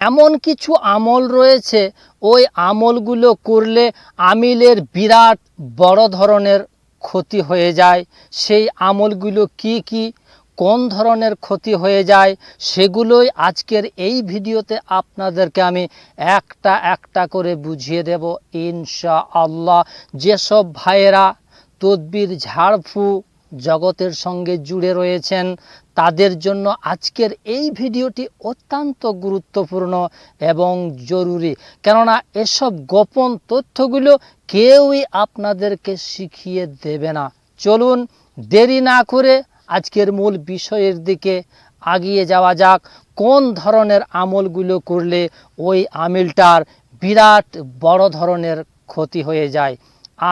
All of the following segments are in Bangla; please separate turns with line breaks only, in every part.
এমন কিছু আমল রয়েছে, ওই আমলগুলো করলে আমিলের বিরাট বড় ধরনের ক্ষতি হয়ে যায়। সেই আমলগুলো কি কি, কোন ধরনের ক্ষতি হয়ে যায়, সেগুলোই আজকের এই ভিডিওতে আপনাদেরকে আমি একটা একটা করে বুঝিয়ে দেব ইনশা আল্লাহ যেসব ভাইয়েরা তদবির, ঝাড়ফু জগতের সঙ্গে জুড়ে রয়েছেন। তাদের জন্য আজকের এই ভিডিওটি অত্যন্ত গুরুত্বপূর্ণ এবং জরুরি। কেননা এসব গোপন তথ্যগুলো কেউই আপনাদেরকে শিখিয়ে দেবে না। চলুন দেরি না করে আজকের মূল বিষয়ের দিকে আগিয়ে যাওয়া যাক। কোন ধরনের আমলগুলো করলে ওই আমিলটার বিরাট বড় ধরনের ক্ষতি হয়ে যায়?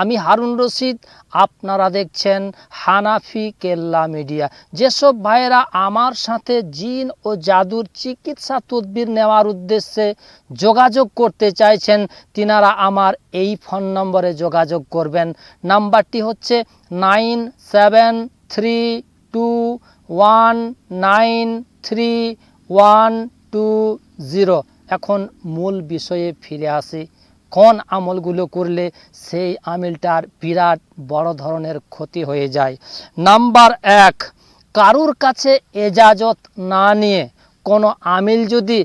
আমি হারুন রশিদ, আপনারা দেখছেন হানাফি কেল্লা মিডিয়া। যেসব ভাইয়েরা আমার সাথে জিন ও জাদুর চিকিৎসা তদবির নেওয়ার উদ্দেশ্যে যোগাযোগ করতে চাইছেন, তিনারা আমার এই ফোন নম্বরে যোগাযোগ করবেন। নাম্বারটি হচ্ছে nine seven three two one nine three one two zero. এখন মূল বিষয়ে ফিরে আসি। কোন আমলগুলো করলে সেই আমিলটার বিরাট বড় ধরনের ক্ষতি হয়ে যায়? নাম্বার এক, কারুর কাছে এজাজত না নিয়ে কোনো আমিল যদি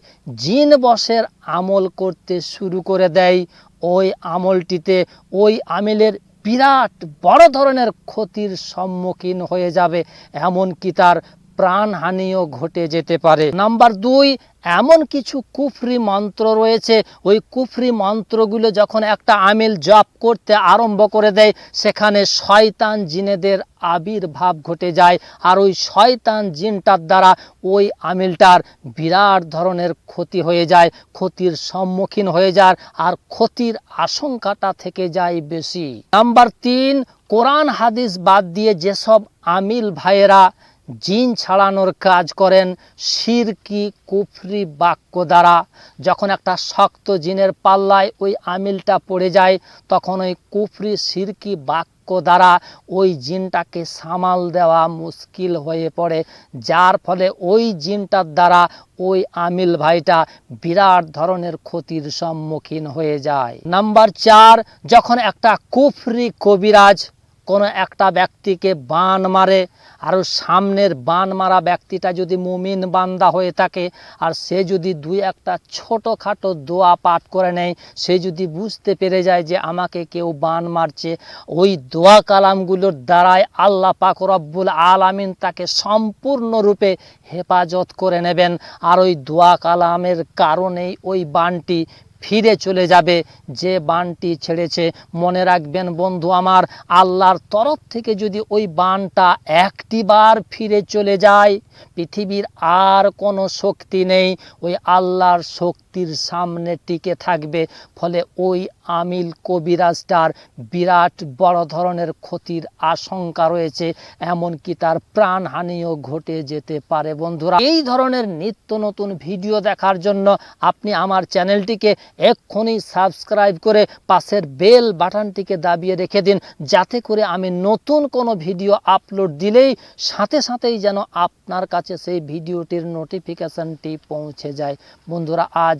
জিন বসের আমল করতে শুরু করে দেয়, ওই আমলটিতে ওই আমিলের বিরাট বড় ধরনের ক্ষতির সম্মুখীন হয়ে যাবে, এমনকি তার প্রাণহানিও ঘটে যেতে পারে। নাম্বার দুই, এমন কিছু কুফরি মন্ত্র রয়েছে। ওই কুফরি মন্ত্রগুলো যখন একটা আমিল জপ করতে আরম্ভ করে দেয়, সেখানে শয়তান জিনেদের আবির্ভাব ঘটে যায়। আর ওই শয়তান জিনটার দ্বারা ওই আমিলটার বিরাট ধরনের ক্ষতি হয়ে যায়, ক্ষতির সম্মুখীন হয়ে যায়, আর ক্ষতির আশঙ্কাটা থেকে যায় বেশি। নাম্বার তিন, কোরআন হাদিস বাদ দিয়ে যেসব আমিল ভাইয়েরা জিন ছাড়ানোর কাজ করেন শিরকি কুফরি বাক্য দ্বারা। যখন একটা শক্ত জিনের পাল্লায় ওই আমিলটা পড়ে যায়, তখন ওই কুফরি শিরকি বাক্য দ্বারা ওই জিনটাকে সামাল দেওয়া মুশকিল হয়ে পড়ে, যার ফলে ওই জিনটার দ্বারা ওই আমিল ভাইটা বিরাট ধরনের ক্ষতির সম্মুখীন হয়ে যায়। নাম্বার চার, যখন একটা কুফরি কবিরাজ কোনো একটা ব্যক্তিকে বান মারে আর সামনের বান মারা ব্যক্তিটা যদি মুমিন বান্দা হয়ে থাকে আর সে যদি দুই একটা ছোটোখাটো দোয়া পাঠ করে নেয়, সে যদি বুঝতে পেরে যায় যে আমাকে কেউ বান মারছে, ওই দোয়া কালামগুলোর দ্বারাই আল্লাহ পাক রব্বুল আলামিন তাকে সম্পূর্ণরূপে হেফাজত করে নেবেন। আর ওই দোয়া কালামের কারণেই ওই বানটি ফিরে চলে যাবে। যে বানটি ছেড়েছে, মনে রাখবেন বন্ধু আমার, আল্লাহর তরফ থেকে যদি ওই বানটা একটি বার ফিরে চলে যায়, পৃথিবীর আর কোনো শক্তি নেই। ওই আল্লাহর শক্তির সামনে টিকে থাকবে, ফলে ওই আমিল কবিরাজটার বিরাট বড় ধরনের ক্ষতির আশঙ্কা রয়েছে, এমনকি তার প্রাণহানিও ঘটে যেতে পারে। বন্ধুরা, এই ধরনের নিত্য নতুন ভিডিও দেখার জন্য আপনি আমার চ্যানেলটিকে এক্ষুনি সাবস্ক্রাইব করে পাশের বেল বাটনটিকে দাবিয়ে রেখে দিন, যাতে করে আমি নতুন কোনো ভিডিও আপলোড দিলেই সাথে সাথেই যেন আপনার কাছে সেই ভিডিওটির নোটিফিকেশানটি পৌঁছে যায়। বন্ধুরা, আজ